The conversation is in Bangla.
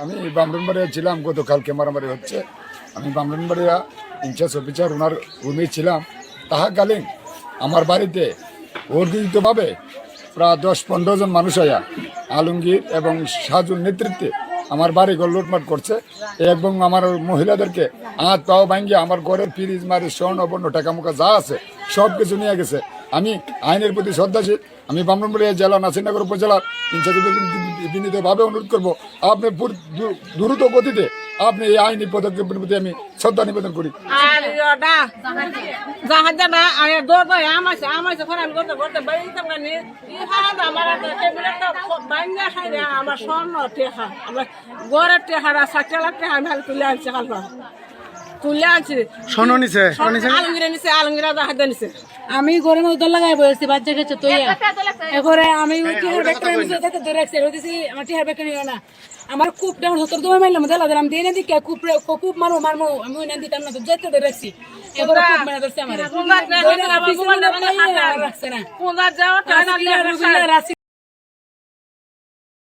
আমি ব্রাহ্মণবাড়িয়া ছিলাম গতকালকে মারামারি হচ্ছে। আমি ব্রাহ্মণবাড়িয়া ইনচার্জ অফিসার ওনার রুমে ছিলাম। তাহাকালীন আমার বাড়িতে অর্জিতভাবে প্রায় দশ পনেরো জন মানুষ আয়া। আলমগীর এবং সাজুর নেতৃত্বে আমার বাড়ি ঘর লুটমাট করছে এবং আমার মহিলাদেরকে হাত পাও ভাঙ্গিয়ে আমার ঘরের ফ্রিজ, মারি, স্বর্ণ বর্ণ টাকা মুখা যা আছে সব কিছু নিয়ে গেছে। আমি আইনের প্রতি শ্রদ্ধাশীল, আমি বামনবাড়িয়া জেলা, নাসিরনগর উপজেলার বিনীতভাবে অনুরোধ করব, আপনি দ্রুত গতিতে আপনি এই আইনি পদক্ষেপের প্রতি আমি শ্রদ্ধা নিবেদন করি। ইহান আমার স্বর্ণ টেহা, আমার গড়ের টেহারা লাখ টেহা আমি তুলে আনছি তুলে আনছি শোনো নিছে? আলমগিরা নিছে? আলমগিরা জাহাজ নিছে। আমি মধ্যে লাগাই বসেছি বাচ্চা এরপরে আমি টিহার ব্যাগ করে নিচে দেখতে ধরে রাখছি ওই আমার টিহার ব্যাগ নিও না। আমার কূপ ডাউন হতো দমে মারলাম দেলা দিলাম দিয়ে না দিকে কূপ কূপ মারবো মারবো আমি ওই না দিতাম না তো যেতে ধরে রাখছি এরপরে কূপ মারা ধরছে আমার। রাখছে না।